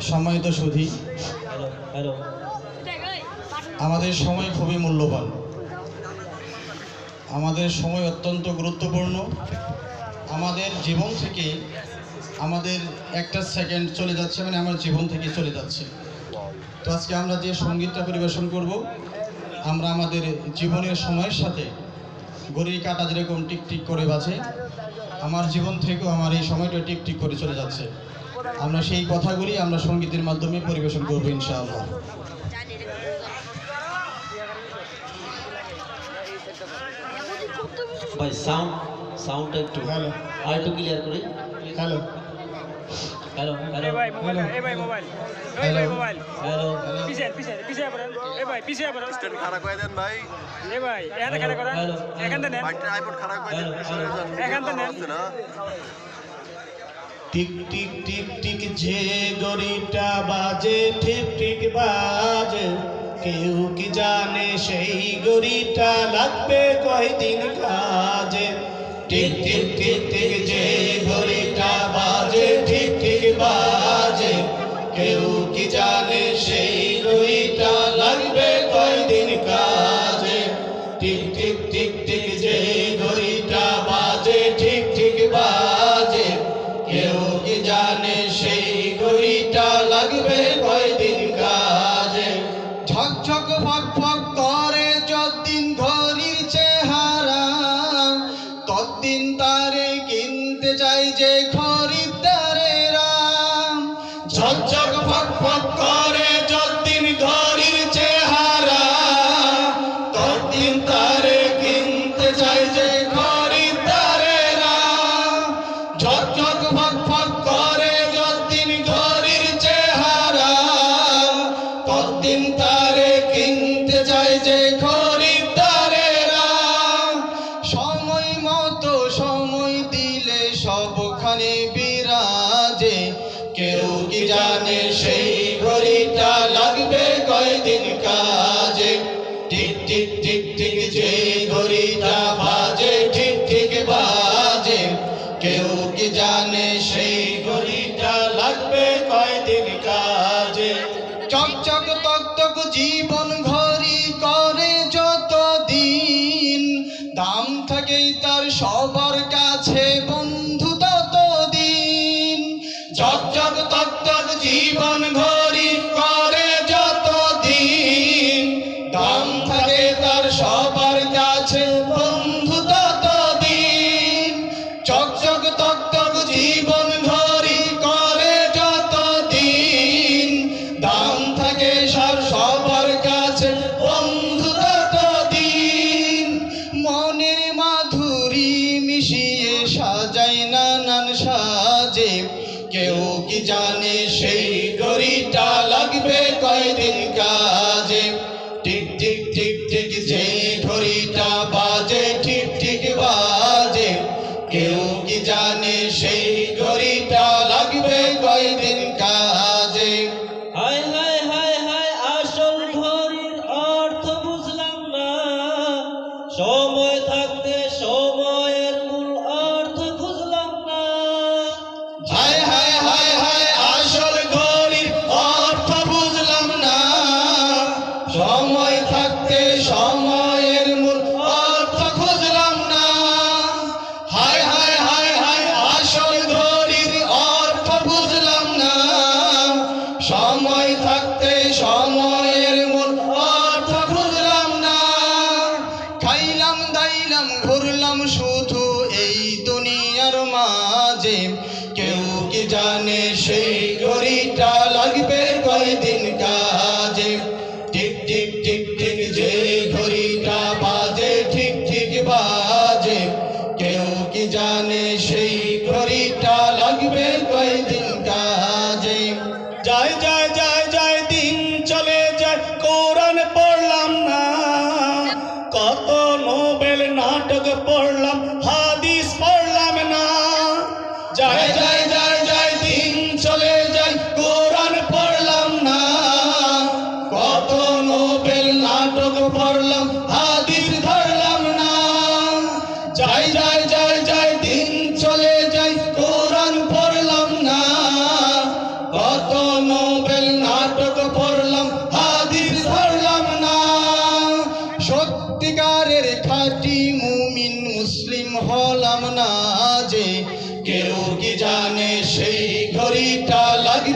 সম্মানিত সুধী আমাদের সময় খুবই মূল্যবান। আমাদের সময় অত্যন্ত গুরুত্বপূর্ণ। আমাদের জীবন থেকে আমাদের একটা সেকেন্ড চলে যাচ্ছে মানে আমার জীবন থেকে চলে যাচ্ছে। তো আজকে আমরা যে সঙ্গীতটা পরিবেশন করব আমরা আমাদের জীবনের সময়ের সাথে ঘড়ির কাটা যেরকম টিক টিক করে বাজে আমার জীবন থেকেও আমার এই সময়টা টিক টিক করে চলে যাচ্ছে। আমরা সেই কথাগুলি আমরা সঙ্গীতের মাধ্যমে পরিবেশন করব ইনশাআল্লাহ। ভাই সাউন্ড সাউন্ডটা একটু হ্যালো আর একটু ক্লিয়ার করি। হ্যালো হ্যালো হ্যালো ভাই মোবাইল এ ভাই মোবাইল এ ভাই মোবাইল হ্যালো পিছে পিছে পিছে পড়েন। এ ভাই পিছে পড়েন। স্ট্যান্ড খাড়া করে দেন ভাই। এ ভাই এখানে খাড়া করেন। এখান থেকে নেন। আইপড খাড়া করে দেন এখান থেকে নেন। টিক টিক টিক টিক, যে গড়িটা বাজে, ঠিক ঠিক বাজে। কেউ কি জানে সেই গড়িটা লাগবে কয়দিন কাজে? টিক টিক টিক টিক, যে ঘড়িটা কেউ কি সবখানে বিরাজে। কেউ কি জানে সেই ঘড়িটা লাগবে কয়দিন কাজে? টিক টিক টিক টিক, যে ঘড়িটা বাজে, ঠিক ঠিক বাজে। কেউ কি জানে সেই ঘড়িটা লাগবে কয়দিন কাজে? চকচক তক জীবন ঘড়ি করে যত দিন দাম থাকে তার সবার চকচক তক জীবন ঘড়ি করে যত দিন দাম থাকে তার সবার কাছে বন্ধু তত দিন জানে সেই ঘড়িটা লাগবে কয়দিন কাজে সময় থাকতে সময়ের মূল অর্থ খুঁজলাম না। হায় হায় হায় হায়, আসল ঘড়ির অর্থ বুঝলাম না। সময় থাকতে সময়ের মূল অর্থ খুঁজলাম না। খাইলাম, দাইলাম, ঘুরলাম শুধু এই দুনিয়ার মাঝে। কেউ কি জানে সেই ঘড়িটা লাগবে বাজে। কেউ কি জানে সেই ঘড়িটা লাগবে কয়দিন কাজে? যায় যায় যায় যায়, দিন চলে যায়, কোরআন পড়লাম না। কত নোবেল নাটক পড়লাম সত্যিকারের খাঁটি মুমিন মুসলিম হলাম না যে কেউ কি জানে সেই ঘড়িটা লাগবে?